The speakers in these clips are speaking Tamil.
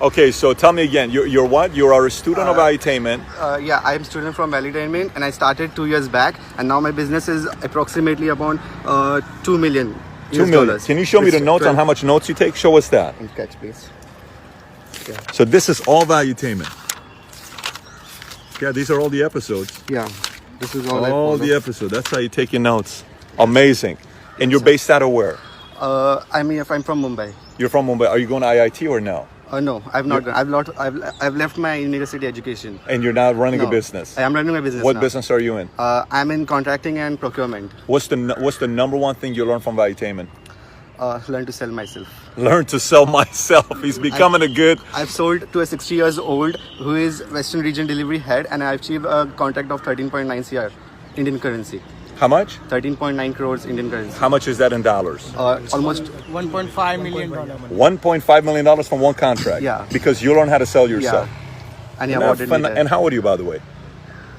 Okay, so tell me again. You're, you're what? You are a student of Valuetainment. Uh, yeah, I am student from Valuetainment and I started two years back and now my business is approximately about uh, 2 million Two million. dollars. Can you show me the notes on how much notes you take? Show us that. In Catch please. So this is all Valuetainment. Yeah, these are all the episodes. Yeah, this is all, All the episodes. That's how you take your notes. Amazing. And you're based out of where? Uh, I mean, if I'm from Mumbai. You're from Mumbai. Are you going to IIT or no? Uh, no, I've not. I've not. I've, I've left my university education. And you're not running No. a business. I am running a business What now. business are you in? Uh, I'm in contracting and procurement. What's the What's the number one thing you learned from Valuetainment? Uh, learn to sell myself. Learn to sell myself. He's becoming a good. I've sold to a 60 years old who is Western Region Delivery Head, and I achieved a contract of 13.9 CR Indian currency. How much? 13.9 crores Indian currency. How much is that in dollars? Uh, almost 1.5 million dollar. $1.5 million from one contract. Yeah. Because you learn how to sell yeah. yourself. And he And, awarded me and, that. and how old are you, by the way?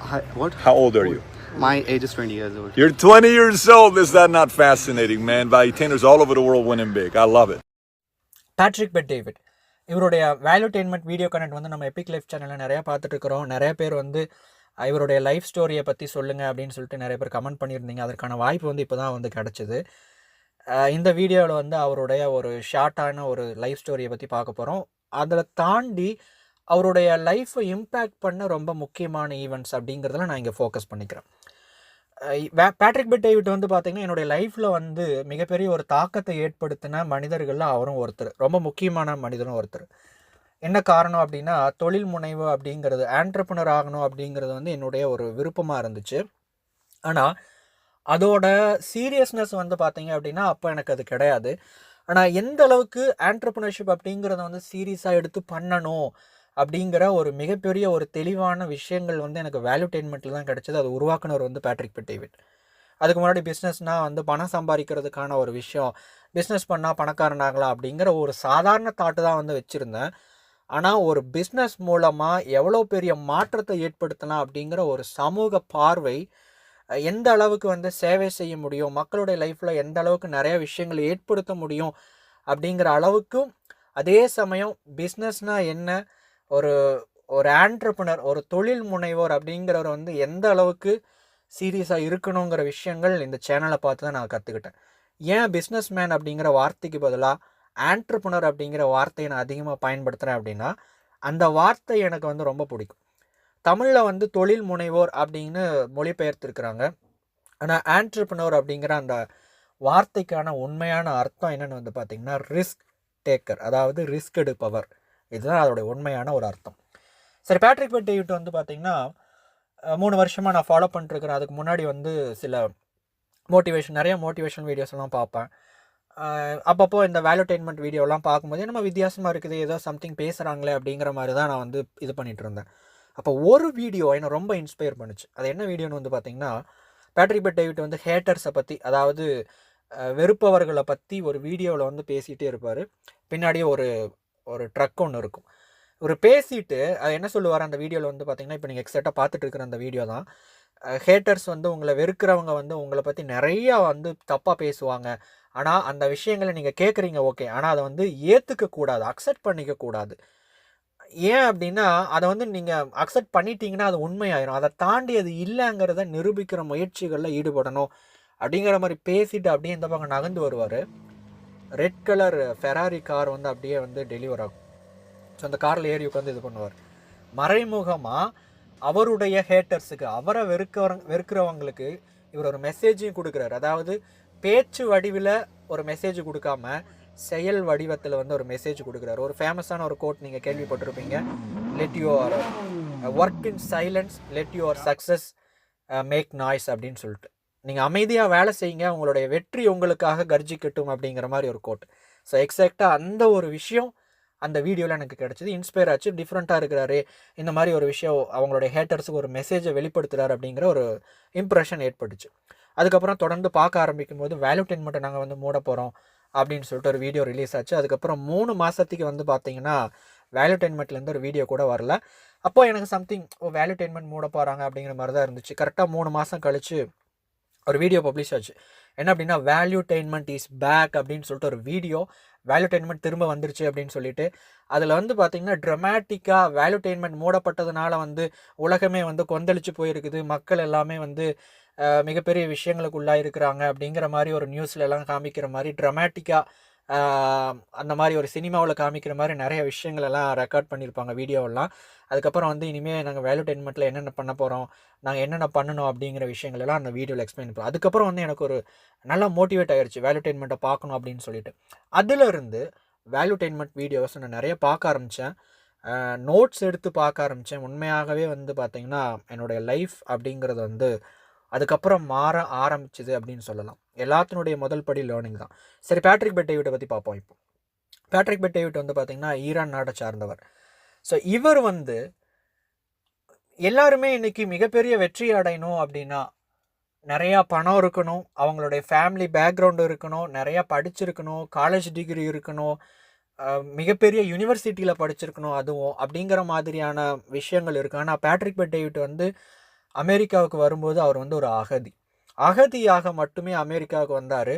Hi- what? How old are you? My age is 20 years old. You're 20 years old. Is that not fascinating, man? Valuetainers all over the world winning big. I love it. Patrick Bet David இவருடைய வேல்யூடெயின்மெண்ட் வீடியோ கனெக்ட் வந்து நம்ம எபிக் லைஃப் சேனலில் நிறையா பார்த்துட்டு இருக்கிறோம் நிறைய பேர் வந்து அஹ், இவருடைய லைஃப் ஸ்டோரியை பற்றி சொல்லுங்கள் அப்படின்னு சொல்லிட்டு நிறைய பேர் கமெண்ட் பண்ணியிருந்தீங்க. அதற்கான வாய்ப்பு வந்து இப்போ தான் வந்து கிடச்சிது. இந்த வீடியோவில் வந்து அவருடைய ஒரு ஷார்ட்டான ஒரு லைஃப் ஸ்டோரியை பற்றி பார்க்க போகிறோம் அதில் தாண்டி அவருடைய லைஃப்பை இம்பேக்ட் பண்ண ரொம்ப முக்கியமான ஈவெண்ட்ஸ் அப்படிங்கிறதுல நான் இங்கே ஃபோக்கஸ் பண்ணிக்கிறேன். பேட்ரிக் பிட் டேவிட் வந்து பார்த்திங்கன்னா என்னுடைய லைஃப்பில் வந்து மிகப்பெரிய ஒரு தாக்கத்தை ஏற்படுத்தின மனிதர்களில் அவரும் ஒருத்தர். ரொம்ப முக்கியமான மனிதரும் ஒருத்தர். என்ன காரணம் அப்படின்னா தொழில் முனைவு அப்படிங்கிறது ஆண்டர்பனர் ஆகணும் அப்படிங்கிறது வந்து என்னுடைய ஒரு விருப்பமாக இருந்துச்சு. ஆனால் அதோட சீரியஸ்னஸ் வந்து பார்த்தீங்க அப்படின்னா அப்போ எனக்கு அது கிடையாது. ஆனால் எந்த அளவுக்கு ஆண்டர்பனர்ஷிப் அப்படிங்கிறத வந்து சீரியஸாக எடுத்து பண்ணணும் அப்படிங்கிற ஒரு மிகப்பெரிய ஒரு தெளிவான விஷயங்கள் வந்து எனக்கு வேல்யூடெயின்மெண்ட்டில் தான் கிடைச்சது. அது உருவாக்குனவர் வந்து பேட்ரிக் பிட்டேவிட் அதுக்கு முன்னாடி பிஸ்னஸ்னால் வந்து பணம் சம்பாதிக்கிறதுக்கான ஒரு விஷயம். பிஸ்னஸ் பண்ணால் பணக்காரனாகலாம் அப்படிங்கிற ஒரு சாதாரண தாட்டு தான் வந்து வச்சுருந்தேன். ஆனால் ஒரு பிஸ்னஸ் மூலமாக எவ்வளோ பெரிய மாற்றத்தை ஏற்படுத்தலாம் அப்படிங்கிற ஒரு சமூக பார்வை எந்த அளவுக்கு வந்து சேவை செய்ய முடியும் மக்களுடைய லைஃப்பில் எந்த அளவுக்கு நிறைய விஷயங்களை ஏற்படுத்த முடியும் அப்படிங்கிற அளவுக்கும் அதே சமயம் பிஸ்னஸ்னால் என்ன ஒரு ஒரு ஆண்டர்பனர் ஒரு தொழில் முனைவோர் அப்படிங்கிறவர் வந்து எந்த அளவுக்கு சீரியஸாக இருக்கணுங்கிற விஷயங்கள் இந்த சேனலை பார்த்து தான் நான் கற்றுக்கிட்டேன் ஏன் பிஸ்னஸ் மேன் அப்படிங்கிற வார்த்தைக்கு பதிலாக ஆண்ட்ரப்புனர் அப்படிங்கிற வார்த்தையை நான் அதிகமாக பயன்படுத்துகிறேன் அப்படின்னா அந்த வார்த்தை எனக்கு வந்து ரொம்ப பிடிக்கும். தமிழில் வந்து தொழில் முனைவோர் அப்படின்னு மொழிபெயர்த்துருக்குறாங்க. ஆனால் ஆண்ட்ரப்புனர் அப்படிங்கிற அந்த வார்த்தைக்கான உண்மையான அர்த்தம் என்னென்னு வந்து பார்த்திங்கன்னா ரிஸ்க் டேக்கர் அதாவது ரிஸ்க் எடுப்பவர். இதுதான் அதோடைய உண்மையான ஒரு அர்த்தம். சரி பேட்ரிக் பெட் டேவிட் வந்து பார்த்திங்கன்னா மூணு வருஷமாக நான் ஃபாலோ பண்ணிட்டுருக்கிறேன் அதுக்கு முன்னாடி வந்து சில மோட்டிவேஷன் நிறைய மோட்டிவேஷன் வீடியோஸ்லாம் பார்ப்பேன். அப்பப்போ இந்த வேலுடைன்மெண்ட் வீடியோலாம் பார்க்கும்போது நம்ம வித்தியாசமாக இருக்குது ஏதோ சம்திங் பேசுகிறாங்களே அப்படிங்கிற மாதிரி தான் நான் வந்து இது பண்ணிட்டு இருந்தேன். அப்போ ஒரு வீடியோ என்னை ரொம்ப இன்ஸ்பயர் பண்ணுச்சு. அது என்ன வீடியோன்னு வந்து பார்த்தீங்கன்னா பேட்ரிக் பெட் டேவிட் வந்து ஹேட்டர்ஸை பற்றி அதாவது வெறுப்பவர்களை பற்றி ஒரு வீடியோவில் வந்து பேசிகிட்டே இருப்பார். பின்னாடியே ஒரு ஒரு ட்ரக் ஒன்று இருக்கும். ஒரு பேசிட்டு அது என்ன சொல்லுவார் அந்த வீடியோவில் வந்து பார்த்திங்கன்னா இப்போ நீங்கள் எக்ஸாக்டாக பார்த்துட்டு இருக்கிற அந்த வீடியோ தான். ஹேட்டர்ஸ் வந்து உங்களை வெறுக்கிறவங்க வந்து உங்களை பற்றி நிறையா வந்து தப்பாக பேசுவாங்க. ஆனால் அந்த விஷயங்களை நீங்கள் கேட்குறீங்க ஓகே. ஆனால் அதை வந்து ஏற்றுக்க கூடாது அக்செப்ட் பண்ணிக்க கூடாது. ஏன் அப்படின்னா அதை வந்து நீங்கள் அக்செப்ட் பண்ணிட்டீங்கன்னா அது உண்மையாயிரும். அதை தாண்டி அது இல்லைங்கிறத நிரூபிக்கிற முயற்சிகளில் ஈடுபடணும். அப்படிங்கிற மாதிரி பேசிட்டு அப்படியே இந்த பக்கம் நகர்ந்து வருவார். ரெட் கலர் ஃபெராரி கார் வந்து அப்படியே வந்து டெலிவர் ஆகும். ஸோ அந்த காரில் ஏறி உட்காந்து இது பண்ணுவார். மறைமுகமாக அவருடைய ஹேட்டர்ஸுக்கு அவரை வெறுக்கிற வெறுக்கிறவங்களுக்கு இவர் ஒரு மெசேஜையும் கொடுக்குறாரு. அதாவது பேச்சு வடிவில் ஒரு மெசேஜ் கொடுக்காம செயல் வடிவத்தில் வந்து ஒரு மெசேஜ் கொடுக்குறாரு. ஒரு ஃபேமஸான ஒரு கோட் நீங்கள் கேள்விப்பட்டிருப்பீங்க. Let your work in silence let your success make noise அப்படின்னு சொல்லிட்டு. நீங்கள் அமைதியாக வேலை செய்யுங்க. உங்களுடைய வெற்றி உங்களுக்காக கர்ஜிக்கட்டும் அப்படிங்கிற மாதிரி ஒரு கோட் ஸோ எக்ஸாக்டாக அந்த ஒரு விஷயம் அந்த வீடியோவில் எனக்கு கிடச்சிது. இன்ஸ்பயர் ஆச்சு. டிஃப்ரெண்ட்டாக இருக்கிறாரு. இந்த மாதிரி ஒரு விஷயம் அவங்களுடைய ஹேட்டர்ஸுக்கு ஒரு மெசேஜை வெளிப்படுத்துகிறாரு அப்படிங்கிற ஒரு இம்ப்ரெஷன் ஏற்பட்டுச்சு. அதுக்கப்புறம் தொடர்ந்து பார்க்க ஆரம்பிக்கும் போது வேல்யூடென் மட்டும் நாங்கள் வந்து மூட போகிறோம் அப்படின்னு சொல்லிட்டு ஒரு வீடியோ ரிலீஸ் ஆச்சு. அதுக்கப்புறம் மூணு மாதத்துக்கு வந்து பார்த்தீங்கன்னா வேல்யூடெயின்மெண்ட்லேருந்து ஒரு வீடியோ கூட வரல. அப்போ எனக்கு சம்திங் ஓ வேல்யூடெயின்மெண்ட் மூட போகிறாங்க அப்படிங்கிற மாதிரி தான் இருந்துச்சு. கரெக்டாக மூணு மாதம் கழிச்சு ஒரு வீடியோ பப்ளிஷ் ஆச்சு. என்ன அப்படின்னா வேல்யூடெயின்மெண்ட் இஸ் பேக் அப்படின்னு சொல்லிட்டு ஒரு வீடியோ வேல்யூடெயின்மெண்ட் திரும்ப வந்துருச்சு அப்படின்னு சொல்லிட்டு அதில் வந்து பார்த்திங்கன்னா ட்ரமேட்டிக்காக வேல்யூடெயின்மெண்ட் மூடப்பட்டதுனால வந்து உலகமே வந்து கொந்தளிச்சு போயிருக்குது. மக்கள் எல்லாமே வந்து மிகப்பெரிய விஷயங்களுக்கு உள்ளாயிருக்கிறாங்க அப்படிங்கிற மாதிரி ஒரு நியூஸ்ல எல்லாம் காமிக்கிற மாதிரி ட்ரமேட்டிக்காக அந்த மாதிரி ஒரு சினிமாவில் காமிக்கிற மாதிரி நிறைய விஷயங்கள் எல்லாம் ரெக்கார்ட் பண்ணியிருப்பாங்க வீடியோவெல்லாம். அதுக்கப்புறம் வந்து இனிமேல் நாங்கள் வேல்யூடெயின்மெண்ட்டில் என்னென்ன பண்ண போகிறோம் நாங்கள் என்னென்ன பண்ணணும் அப்படிங்கிற விஷயங்கள் எல்லாம் அந்த வீடியோவில் எக்ஸ்பிளைன் பண்ணுறோம் அதுக்கப்புறம் வந்து எனக்கு ஒரு நல்லா மோட்டிவேட் ஆகிருச்சு வேல்யூடெயின்மெண்ட்டை பார்க்கணும் அப்படின்னு சொல்லிட்டு. அதிலிருந்து வேல்யூடெயின்மெண்ட் வீடியோஸ் நான் நிறைய பார்க்க ஆரம்பித்தேன் நோட்ஸ் எடுத்து பார்க்க ஆரம்பித்தேன் உண்மையாகவே வந்து பார்த்திங்கன்னா என்னுடைய லைஃப் அப்படிங்கிறது வந்து அதுக்கப்புறம் மாற ஆரம்பிச்சுது அப்படின்னு சொல்லலாம். எல்லாத்தினுடைய முதல் படி லேர்னிங் தான். சரி பேட்ரிக் பெட் டேவிட்டை பற்றி பார்ப்போம் இப்போ. பேட்ரிக் பெட் டேவிட் வந்து பார்த்திங்கன்னா ஈரான் நாட்டை சார்ந்தவர். ஸோ இவர் வந்து எல்லாருமே இன்றைக்கி மிகப்பெரிய வெற்றி அடையணும் அப்படின்னா நிறையா பணம் இருக்கணும் அவங்களுடைய ஃபேமிலி பேக்ரவுண்டு இருக்கணும் நிறையா படிச்சிருக்கணும் காலேஜ் டிகிரி இருக்கணும் மிகப்பெரிய யூனிவர்சிட்டியில் படிச்சிருக்கணும் அதுவும் அப்படிங்கிற மாதிரியான விஷயங்கள் இருக்குது ஆனால் பேட்ரிக் பெட் டேவிட் வந்து அமெரிக்காவுக்கு வரும்போது அவர் வந்து ஒரு அகதி. அகதியாக மட்டுமே அமெரிக்காவுக்கு வந்தார்.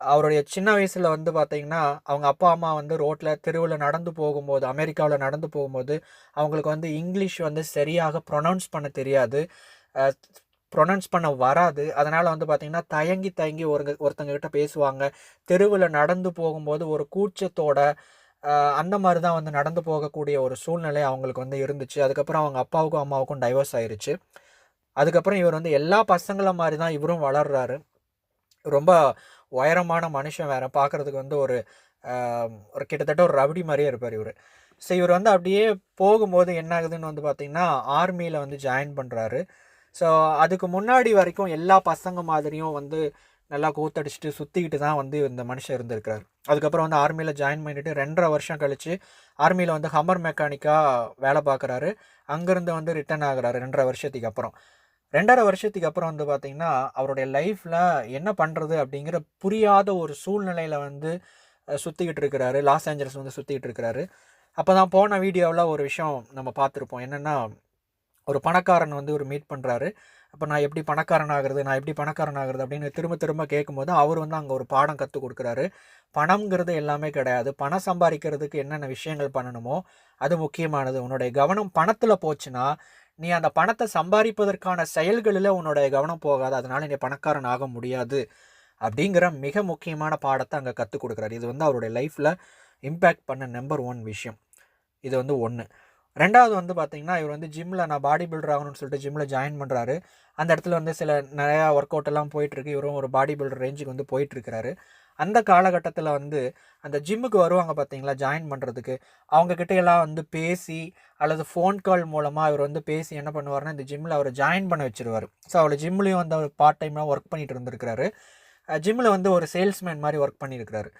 அவருடைய சின்ன வயசில் வந்து பார்த்திங்கன்னா அவங்க அப்பா அம்மா வந்து ரோட்டில் தெருவில் நடந்து போகும்போது அமெரிக்காவில் நடந்து போகும்போது அவங்களுக்கு வந்து இங்கிலீஷ் வந்து சரியாக ப்ரொனவுன்ஸ் பண்ண தெரியாது. ப்ரொனவுன்ஸ் பண்ண வராது. அதனால் வந்து பார்த்திங்கன்னா தயங்கி தயங்கி ஒரு ஒருத்தங்கக்கிட்ட பேசுவாங்க. தெருவில் நடந்து போகும்போது ஒரு கூச்சத்தோட அந்த மாதிரி தான் வந்து நடந்து போகக்கூடிய ஒரு சூழ்நிலை அவங்களுக்கு வந்து இருந்துச்சு. அதுக்கப்புறம் அவங்க அப்பாவுக்கும் அம்மாவுக்கும் டைவர்ஸ் ஆயிடுச்சு அதுக்கப்புறம் இவர் வந்து எல்லா பசங்கள மாதிரி தான் இவரும் வளர்றாரு. ரொம்ப உயரமான மனுஷன் வேற. பார்க்குறதுக்கு வந்து ஒரு ஒரு கிட்டத்தட்ட ஒரு ரவுடி மாதிரியே இருப்பார் இவர். ஸோ இவர் வந்து அப்படியே போகும்போது என்ன ஆகுதுன்னு வந்து பார்த்திங்கன்னா ஆர்மியில் வந்து ஜாயின் பண்ணுறாரு ஸோ அதுக்கு முன்னாடி வரைக்கும் எல்லா பசங்க மாதிரியும் வந்து நல்லா கூத்தடிச்சிட்டு சுற்றிக்கிட்டு தான் வந்து இந்த மனுஷன் இருந்திருக்கிறார். அதுக்கப்புறம் வந்து ஆர்மியில் ஜாயின் பண்ணிட்டு ரெண்டரை வருஷம் கழித்து ஆர்மியில் வந்து ஹம்மர் மெக்கானிக்காக வேலை பார்க்குறாரு அங்கேருந்து வந்து ரிட்டர்ன் ஆகுறாரு ரெண்டரை வருஷத்துக்கு அப்புறம். ரெண்டரை வருஷத்துக்கு அப்புறம் வந்து பார்த்திங்கன்னா அவருடைய லைஃப்பில் என்ன பண்ணுறது அப்படிங்கிற புரியாத ஒரு சூழ்நிலையில் வந்து சுற்றிக்கிட்டு இருக்கிறாரு. லாஸ் ஏஞ்சல்ஸ் வந்து சுற்றிக்கிட்டு இருக்கிறாரு. அப்போ தான் போன வீடியோவில் ஒரு விஷயம் நம்ம பார்த்துருப்போம். என்னென்னா ஒரு பணக்காரன் வந்து ஒரு மீட் பண்ணுறாரு அப்போ நான் எப்படி பணக்காரன் ஆகிறது? நான் எப்படி பணக்காரன் ஆகிறது? அப்படின்னு திரும்ப திரும்ப கேட்கும்போது அவர் வந்து அங்கே ஒரு பாடம் கற்றுக் கொடுக்குறாரு. பணம்ங்கிறது எல்லாமே கிடையாது. பணம் சம்பாதிக்கிறதுக்கு என்னென்ன விஷயங்கள் பண்ணணுமோ அது முக்கியமானது. உன்னுடைய கவனம் பணத்தில் போச்சுன்னா நீ அந்த பணத்தை சம்பாதிப்பதற்கான செயல்களில் உன்னுடைய கவனம் போகாது. அதனால் நீ பணக்காரன் ஆக முடியாது அப்படிங்கிற மிக முக்கியமான பாடத்தை அங்கே கற்றுக் கொடுக்குறாரு. இது வந்து அவருடைய லைஃப்பில் இம்பேக்ட் பண்ண நம்பர் ஒன் விஷயம். இது வந்து ஒன்று ரெண்டாவது வந்து பார்த்திங்கன்னா இவர் வந்து ஜிம்மில் நான் பாடி பில்டர் ஆகணும்னு சொல்லிட்டு ஜிம்மில் ஜாயின் பண்ணுறாரு அந்த இடத்துல வந்து சில நிறையா ஒர்க் அவுட் எல்லாம் போயிட்டுருக்கு இவரும் ஒரு பாடி பில்டர் ரேஞ்சுக்கு வந்து போயிட்டுருக்கிறாரு அந்த காலகட்டத்தில் வந்து அந்த ஜிம்முக்கு வருவாங்க பார்த்தீங்களா ஜாயின் பண்ணுறதுக்கு அவங்கக்கிட்ட எல்லாம் வந்து பேசி அல்லது ஃபோன் கால் மூலமாக இவர் வந்து பேசி என்ன பண்ணுவார்னா இந்த ஜிம்மில் அவர் ஜாயின் பண்ண வச்சுருவார். ஸோ அவர் ஜிம்லேயும் வந்து அவர் பார்ட் டைம்லாம் ஒர்க் பண்ணிட்டு இருந்திருக்கிறாரு. ஜிம்மில் வந்து ஒரு சேல்ஸ்மேன் மாதிரி ஒர்க் பண்ணியிருக்கிறாரு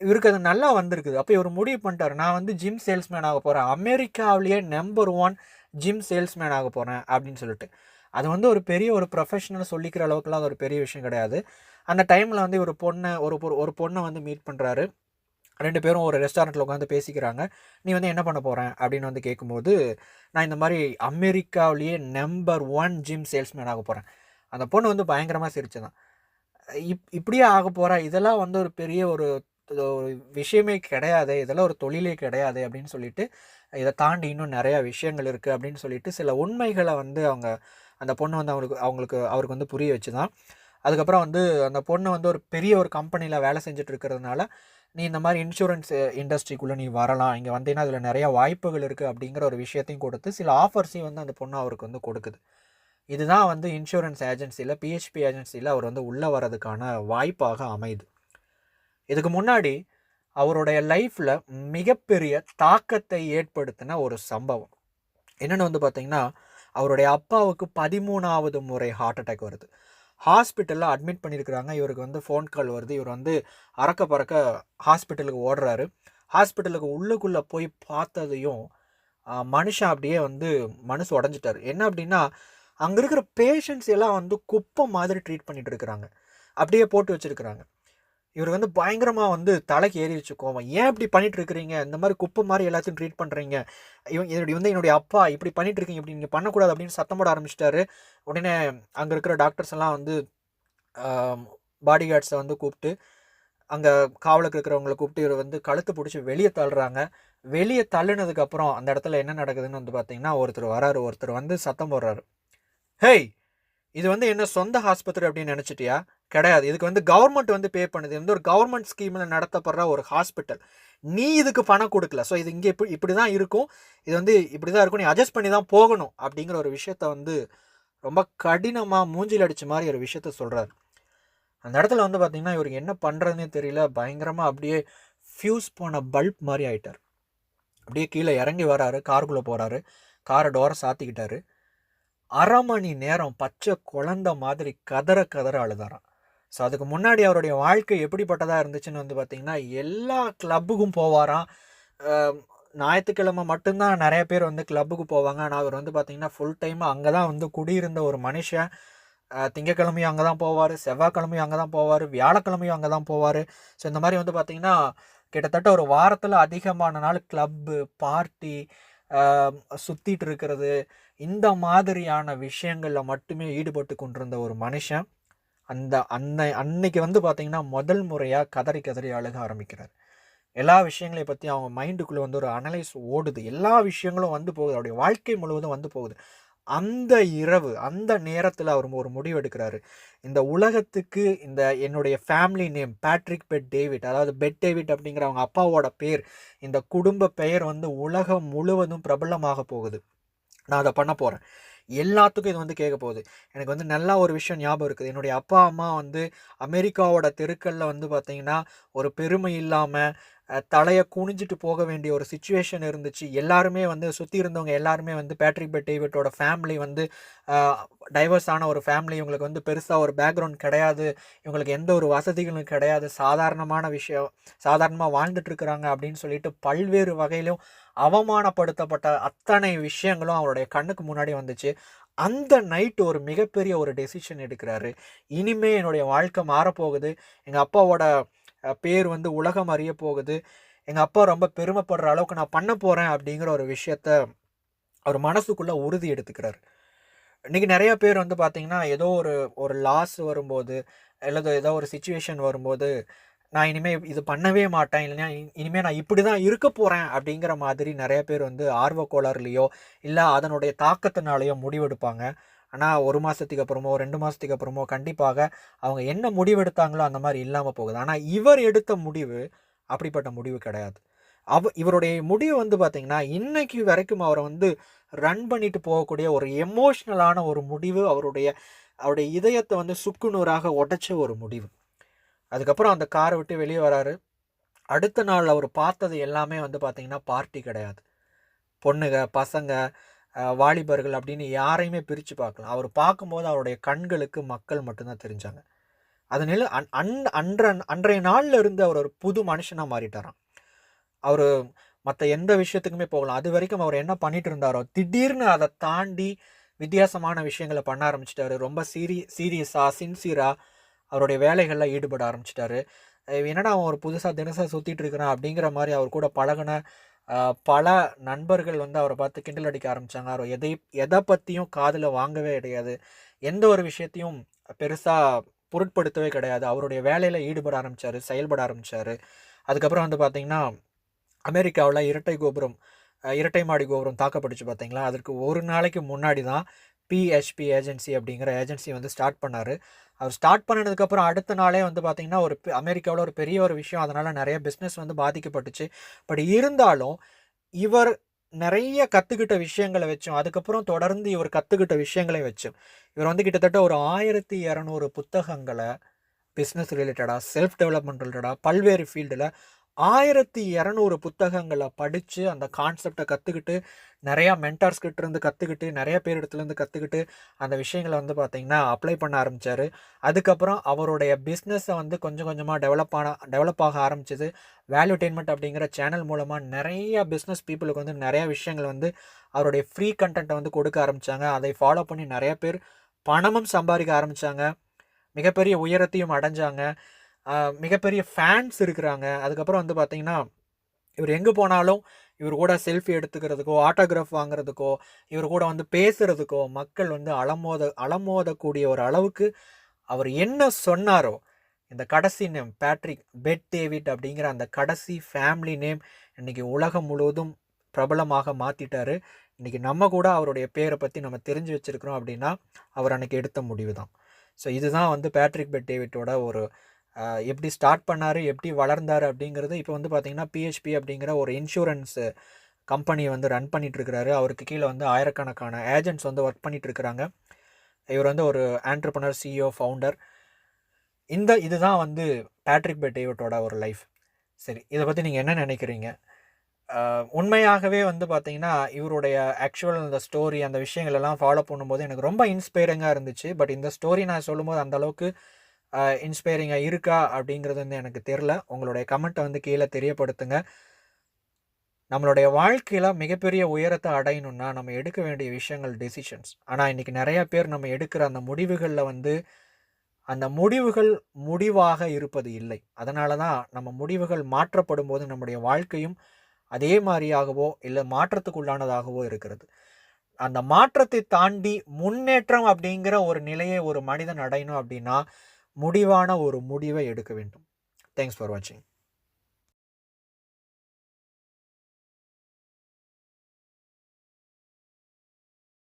இவருக்கு அது நல்லா வந்திருக்குது. அப்போ இவர் முடிவு பண்ணிட்டார் நான் வந்து ஜிம் சேல்ஸ்மேன் ஆக போகிறேன் அமெரிக்காவிலேயே நம்பர் ஒன் ஜிம் சேல்ஸ்மேன் ஆக போகிறேன் அப்படின்னு சொல்லிட்டு. அது வந்து ஒரு பெரிய ஒரு ப்ரொஃபஷனல் சொல்லிக்கிற அளவுக்குலாம் அது ஒரு பெரிய விஷயம் கிடையாது. அந்த டைமில் வந்து ஒரு பொண்ணை ஒரு பொ- ஒரு பொண்ணை வந்து மீட் பண்ணுறாரு ரெண்டு பேரும் ஒரு ரெஸ்டாரண்ட்டில் உட்காந்து பேசிக்கிறாங்க. நீ வந்து என்ன பண்ண போகிறேன் அப்படின்னு வந்து கேட்கும்போது நான் இந்த மாதிரி அமெரிக்காவிலேயே நம்பர் ஒன் ஜிம் சேல்ஸ்மேன் ஆக போகிறேன் அந்த பொண்ணு வந்து பயங்கரமாக சிரிச்சுதான். இப் இப்படியே ஆக போகிறா இதெல்லாம் வந்து ஒரு பெரிய ஒரு ஒரு விஷயமே கிடையாது இதெல்லாம் ஒரு தொழிலே கிடையாது அப்படின்னு சொல்லிட்டு இதை தாண்டி இன்னும் நிறையா விஷயங்கள் இருக்குது அப்படின்னு சொல்லிட்டு சில உண்மைகளை வந்து அவங்க அந்த பொண்ணு வந்து அவங்களுக்கு அவங்களுக்கு அவருக்கு வந்து புரிய வச்சு தான் அதுக்கப்புறம் வந்து அந்த பொண்ணு வந்து ஒரு பெரிய ஒரு கம்பெனியில் வேலை செஞ்சுட்டு இருக்கிறதுனால நீ இந்த மாதிரி இன்சூரன்ஸ் இண்டஸ்ட்ரிக்குள்ளே நீ வரலாம். இங்கே வந்தீங்கன்னா அதில் நிறையா வாய்ப்புகள் இருக்குது அப்படிங்கிற ஒரு விஷயத்தையும் கொடுத்து சில ஆஃபர்ஸையும் வந்து அந்த பொண்ணு அவருக்கு வந்து கொடுக்குது. இதுதான் வந்து இன்சூரன்ஸ் ஏஜென்சியில் பிஹெச்பி ஏஜென்சியில் அவர் வந்து உள்ளே வர்றதுக்கான வாய்ப்பாக அமையுது. இதுக்கு முன்னாடி அவருடைய லைஃப்பில் மிகப்பெரிய தாக்கத்தை ஏற்படுத்தின ஒரு சம்பவம். என்னென்னு வந்து பார்த்திங்கன்னா அவருடைய அப்பாவுக்கு பதிமூணாவது முறை ஹார்ட் அட்டாக் வருது. ஹாஸ்பிட்டலில் அட்மிட் பண்ணியிருக்கிறாங்க இவருக்கு வந்து ஃபோன் கால் வருது. இவர் வந்து அறக்க பறக்க ஹாஸ்பிட்டலுக்கு ஓடுறாரு. ஹாஸ்பிட்டலுக்கு உள்ளுக்குள்ளே போய் பார்த்ததையும் மனுஷன் அப்படியே வந்து மனசு உடஞ்சிட்டாரு. என்ன அப்படின்னா அங்கே இருக்கிற பேஷண்ட்ஸ் எல்லாம் வந்து குப்பை மாதிரி ட்ரீட் பண்ணிகிட்டு இருக்கிறாங்க. அப்படியே போட்டு வச்சுருக்கிறாங்க. இவர் வந்து பயங்கரமாக வந்து தலைக்கு ஏறி வச்சு கோவம். ஏன் இப்படி பண்ணிட்டு இருக்கிறீங்க இந்த மாதிரி குப்பை மாதிரி எல்லாத்தையும் ட்ரீட் பண்ணுறீங்க இவன் என்னுடைய வந்து என்னுடைய அப்பா இப்படி பண்ணிட்டு இருக்கீங்க இப்படி நீங்கள் பண்ணக்கூடாது அப்படின்னு சத்தம் போட ஆரம்பிச்சிட்டாரு. உடனே அங்கே இருக்கிற டாக்டர்ஸ் எல்லாம் வந்து பாடி கார்ட்ஸை வந்து கூப்பிட்டு அங்கே காவலுக்கு இருக்கிறவங்களை கூப்பிட்டு இவர் வந்து கழுத்து பிடிச்சி வெளியே தள்ளுறாங்க. வெளியே தள்ளுனதுக்கப்புறம் அந்த இடத்துல என்ன நடக்குதுன்னு வந்து பார்த்தீங்கன்னா ஒருத்தர் வராரு. ஒருத்தர் வந்து சத்தம் போடுறாரு. ஹேய்! இது வந்து என்ன சொந்த ஆஸ்பத்திரி அப்படின்னு நினச்சிட்டியா? கிடையாது. இதுக்கு வந்து கவர்மெண்ட் வந்து பே பண்ணுது. இது வந்து ஒரு கவர்மெண்ட் ஸ்கீமில் நடத்தப்படுற ஒரு ஹாஸ்பிட்டல் நீ இதுக்கு பணம் கொடுக்கல. ஸோ இது இங்கே இப்படி இப்படி தான் இருக்கும். இது வந்து இப்படி தான் இருக்கும். நீ அட்ஜஸ்ட் பண்ணி தான் போகணும் அப்படிங்கிற ஒரு விஷயத்த வந்து ரொம்ப கடினமாக மூஞ்சில் அடிச்ச மாதிரி ஒரு விஷயத்த சொல்கிறாரு அந்த இடத்துல வந்து பார்த்திங்கன்னா இவருக்கு என்ன பண்ணுறதுனே தெரியல. பயங்கரமாக அப்படியே ஃப்யூஸ் போன பல்ப் மாதிரி ஆயிட்டார். அப்படியே கீழே இறங்கி வராரு. காருக்குள்ளே போகிறாரு காரை டோரை சாத்திக்கிட்டாரு. அரை மணி நேரம் பச்சை குழந்த மாதிரி கதற கதற அழுதாரான் ஸோ அதுக்கு முன்னாடி அவருடைய வாழ்க்கை எப்படிப்பட்டதாக இருந்துச்சுன்னு வந்து பார்த்திங்கன்னா எல்லா கிளப்புக்கும் போவாராம். ஞாயிற்றுக்கிழமை மட்டும்தான் நிறைய பேர் வந்து கிளப்புக்கு போவாங்க. ஆனால் அவர் வந்து பார்த்திங்கன்னா ஃபுல் டைம் அங்கே தான் வந்து குடியிருந்த ஒரு மனுஷன். திங்கக்கிழமையும் அங்கே தான் போவார் செவ்வாய்க்கிழமையும் அங்கே தான் போவார் வியாழக்கிழமையும் அங்கே தான் போவார். ஸோ இந்த மாதிரி வந்து பார்த்திங்கன்னா கிட்டத்தட்ட ஒரு வாரத்தில் அதிகமான நாள் கிளப்பு பார்ட்டி சுற்றிட்டு இருக்கிறது இந்த மாதிரியான விஷயங்களில் மட்டுமே ஈடுபட்டு கொண்டிருந்த ஒரு மனுஷன். அந்த அன்னை அன்னைக்கு வந்து பார்த்திங்கன்னா முதல் முறையாக கதறி கதறி அழுக ஆரம்பிக்கிறார். எல்லா விஷயங்களையும் பற்றி அவங்க மைண்டுக்குள்ளே வந்து ஒரு அனலைஸ் ஓடுது. எல்லா விஷயங்களும் வந்து போகுது. அவருடைய வாழ்க்கை முழுவதும் வந்து போகுது. அந்த இரவு அந்த நேரத்தில் அவர் ஒரு முடிவு எடுக்கிறாரு. இந்த உலகத்துக்கு இந்த என்னுடைய family name Patrick Bet David அதாவது பெட் டேவிட் அப்படிங்கிற அவங்க அப்பாவோட பேர் இந்த குடும்ப பெயர் வந்து உலகம் முழுவதும் பிரபலமாக போகுது. நான் அதை பண்ண போகிறேன் எல்லாத்துக்கும் இது வந்து கேட்க போகுது. எனக்கு வந்து நல்லா ஒரு விஷயம் ஞாபகம் இருக்குது. என்னுடைய அப்பா அம்மா வந்து அமெரிக்காவோட தெருக்களில் வந்து பார்த்திங்கன்னா ஒரு பெருமை இல்லாமல் தலையை குனிஞ்சிட்டு போக வேண்டிய ஒரு சுச்சுவேஷன் இருந்துச்சு. எல்லாருமே வந்து சுற்றி இருந்தவங்க எல்லாருமே வந்து பேட்ரிக் பெட் டேவிட்டோட ஃபேமிலி வந்து டைவர்ஸ் ஆன ஒரு ஃபேமிலி இவங்களுக்கு வந்து பெருசாக ஒரு பேக்ரவுண்ட் கிடையாது. இவங்களுக்கு எந்த ஒரு வசதிகளும் கிடையாது. சாதாரணமான விஷயம் சாதாரணமாக வாழ்ந்துட்டுருக்குறாங்க அப்படின்னு சொல்லிட்டு பல்வேறு வகையிலும் அவமானப்படுத்தப்பட்ட அத்தனை விஷயங்களும் அவருடைய கண்ணுக்கு முன்னாடி வந்துச்சு. அந்த நைட்டு ஒரு மிகப்பெரிய ஒரு டெசிஷன் எடுக்கிறாரு. இனிமே என்னுடைய வாழ்க்கை மாறப்போகுது. எங்கள் அப்பாவோட பேர் வந்து உலகம் அறிய போகுது. எங்கள் அப்பா ரொம்ப பெருமைப்படுற அளவுக்கு நான் பண்ண போகிறேன் அப்படிங்கிற ஒரு விஷயத்த அவர் மனசுக்குள்ளே உறுதி எடுத்துக்கிறாரு. இன்றைக்கி நிறைய பேர் வந்து பார்த்திங்கன்னா ஏதோ ஒரு ஒரு லாஸ் வரும்போது அல்லது ஏதோ ஒரு சுச்சுவேஷன் வரும்போது நான் இனிமேல் இது பண்ணவே மாட்டேன் இல்லைன்னா இனிமேல் நான் இப்படி தான் இருக்க போகிறேன் அப்படிங்கிற மாதிரி நிறைய பேர் வந்து ஆர்வக்கோளாறுலையோ இல்லை அதனுடைய தாக்கத்தினாலேயோ முடிவெடுப்பாங்க. ஆனால் ஒரு மாதத்துக்கு அப்புறமோ ரெண்டு மாதத்துக்கு அப்புறமோ கண்டிப்பாக அவங்க என்ன முடிவெடுத்தாங்களோ அந்த மாதிரி இல்லாமல் போகுது. ஆனால் இவர் எடுத்த முடிவு அப்படிப்பட்ட முடிவு கிடையாது. அவ இவருடைய முடிவு வந்து பார்த்திங்கன்னா இன்றைக்கி வரைக்கும் அவரை வந்து ரன் பண்ணிட்டு போகக்கூடிய ஒரு எமோஷ்னலான ஒரு முடிவு அவருடைய அவருடைய இதயத்தை வந்து சுக்குநூறாக உடைச்ச ஒரு முடிவு. அதுக்கப்புறம் அந்த காரை விட்டு வெளியே வராரு. அடுத்த நாள் அவர் பார்த்தது எல்லாமே வந்து பார்த்திங்கன்னா பார்ட்டி கிடையாது. பொண்ணுங்க பசங்க வாலிபர்கள் அப்படின்னு யாரையுமே பிரித்து பார்க்கலாம் அவர் பார்க்கும்போது அவருடைய கண்களுக்கு மக்கள் மட்டும்தான் தெரிஞ்சாங்க. அதனால அன் அன் அன்ற அன்றைய நாளில் இருந்து அவர் ஒரு புது மனுஷனாக மாறிட்டாராம். அவர் மற்ற எந்த விஷயத்துக்குமே போகலாம் அது வரைக்கும் அவர் என்ன பண்ணிட்டு இருந்தாரோ திடீர்னு அதை தாண்டி வித்தியாசமான விஷயங்களை பண்ண ஆரம்பிச்சிட்டாரு. ரொம்ப சீரி சீரியஸாக சின்சியராக அவருடைய வேலைகளில் ஈடுபட ஆரம்பிச்சிட்டாரு. என்னடா அவன் ஒரு புதுசாக தினசாக சுற்றிட்டு இருக்கிறான் அப்படிங்கிற மாதிரி அவர் கூட பழகின பல நண்பர்கள் வந்து அவரை பார்த்து கிண்டல் அடிக்க ஆரம்பித்தாங்க அவர் எதை எதை பற்றியும் காதில் வாங்கவே கிடையாது. எந்த ஒரு விஷயத்தையும் பெருசாக பொருட்படுத்தவே கிடையாது. அவருடைய வேலையில் ஈடுபட ஆரம்பித்தார் செயல்பட ஆரம்பித்தார் அதுக்கப்புறம் வந்து பார்த்திங்கன்னா அமெரிக்காவில் இரட்டை கோபுரம் இரட்டை மாடி கோபுரம் தாக்கப்பட்டுச்சு பார்த்தீங்களா அதற்கு ஒரு நாளைக்கு முன்னாடி தான் பிஹெச்பி ஏஜென்சி அப்படிங்கிற ஏஜென்சி வந்து ஸ்டார்ட் பண்ணார். அவர் ஸ்டார்ட் பண்ணதுக்கப்புறம் அடுத்த நாளே வந்து பார்த்திங்கன்னா ஒரு அமெரிக்காவில் ஒரு பெரிய ஒரு விஷயம். அதனால் நிறைய பிஸ்னஸ் வந்து பாதிக்கப்பட்டுச்சு. பட் இருந்தாலும் இவர் நிறைய கற்றுக்கிட்ட விஷயங்களை வச்சும் அதுக்கப்புறம் தொடர்ந்து இவர் கற்றுக்கிட்ட விஷயங்களை வச்சும் இவர் வந்து கிட்டத்தட்ட ஒரு ஆயிரத்தி இரநூறு புத்தகங்களை பிஸ்னஸ் ரிலேட்டடாக செல்ஃப் டெவலப்மெண்ட் ரிலேட்டடாக பல்வேறு ஃபீல்டில் ஆயிரத்தி இரநூறு புத்தகங்களை படித்து அந்த கான்செப்டை கற்றுக்கிட்டு நிறையா மென்டார்ஸ் கிட்ட இருந்து கற்றுக்கிட்டு நிறைய பேர் இடத்துலேருந்து கற்றுக்கிட்டு அந்த விஷயங்களை வந்து பார்த்திங்கன்னா அப்ளை பண்ண ஆரம்பித்தார் அதுக்கப்புறம் அவருடைய பிஸ்னஸை வந்து கொஞ்சம் கொஞ்சமாக டெவலப் ஆன டெவலப் ஆக ஆரம்பிச்சது. வேல்யூடெயின்மெண்ட் அப்படிங்கிற சேனல் மூலமாக நிறைய பிஸ்னஸ் பீப்புளுக்கு வந்து நிறையா விஷயங்கள் வந்து அவருடைய ஃப்ரீ கண்டென்ட்டை வந்து கொடுக்க ஆரம்பித்தாங்க அதை ஃபாலோ பண்ணி நிறைய பேர் பணமும் சம்பாதிக்க ஆரம்பித்தாங்க மிகப்பெரிய உயரத்தையும் அடைஞ்சாங்க. மிகப்பெரிய ஃபேன்ஸ் இருக்கிறாங்க. அதுக்கப்புறம் வந்து பார்த்திங்கன்னா இவர் எங்கே போனாலும் இவர் கூட செல்ஃபி எடுத்துக்கிறதுக்கோ ஆட்டோகிராஃப் வாங்குறதுக்கோ இவர் கூட வந்து பேசுகிறதுக்கோ மக்கள் வந்து அலமோத அலமோதக்கூடிய ஒரு அளவுக்கு அவர் என்ன சொன்னாரோ இந்த கடைசி நேம் பேட்ரிக் பெட் டேவிட் அப்படிங்கிற அந்த கடைசி ஃபேமிலி நேம் இன்றைக்கி உலகம் முழுவதும் பிரபலமாக மாற்றிட்டாரு இன்றைக்கி நம்ம கூட அவருடைய பேரை பற்றி நம்ம தெரிஞ்சு வச்சிருக்கிறோம் அப்படின்னா அவர் அன்றைக்கி எடுத்த முடிவு தான் ஸோ இதுதான் வந்து பேட்ரிக் பெட் டேவிட்டோட ஒரு எப்படி ஸ்டார்ட் பண்ணார் எப்படி வளர்ந்தார் அப்படிங்கிறது இப்போ வந்து பார்த்தீங்கன்னா பிஹெச்பி அப்படிங்கிற ஒரு இன்சூரன்ஸு கம்பெனி வந்து ரன் பண்ணிகிட்ருக்கிறாரு அவருக்கு கீழே வந்து ஆயிரக்கணக்கான ஏஜென்ட்ஸ் வந்து ஒர்க் பண்ணிகிட்ருக்கிறாங்க இவர் வந்து ஒரு ஆண்டர்பனர் சிஇஓ ஃபவுண்டர் இந்த இதுதான் வந்து பேட்ரிக் பெட்டேவட்டோட ஒரு லைஃப் சரி இதை பற்றி நீங்கள் என்ன நினைக்கிறீங்க? உண்மையாகவே வந்து பார்த்திங்கன்னா இவருடைய ஆக்சுவல் அந்த ஸ்டோரி அந்த விஷயங்கள் எல்லாம் ஃபாலோ பண்ணும்போது எனக்கு ரொம்ப இன்ஸ்பைரிங்காக இருந்துச்சு. பட் இந்த ஸ்டோரி நான் சொல்லும்போது அந்தளவுக்கு இன்ஸ்பைரிங்காக இருக்கா அப்படிங்கிறது வந்து எனக்கு தெரில உங்களுடைய கமெண்ட்டை வந்து கீழே தெரியப்படுத்துங்க. நம்மளுடைய வாழ்க்கையில் மிகப்பெரிய உயரத்தை அடையணும்னா நம்ம எடுக்க வேண்டிய விஷயங்கள் டெசிஷன்ஸ் ஆனால் இன்றைக்கி நிறையா பேர் நம்ம எடுக்கிற அந்த முடிவுகளில் வந்து அந்த முடிவுகள் முடிவாக இருப்பது இல்லை. அதனால தான் நம்ம முடிவுகள் மாற்றப்படும் போது நம்முடைய வாழ்க்கையும் அதே மாதிரியாகவோ இல்லை மாற்றத்துக்குள்ளானதாகவோ இருக்கிறது. அந்த மாற்றத்தை தாண்டி முன்னேற்றம் அப்படிங்கிற ஒரு நிலையை ஒரு மனிதன் அடையணும் அப்படின்னா முடிவான ஒரு முடிவை எடுக்க வேண்டும். தேங்க்ஸ் ஃபார் வாட்சிங்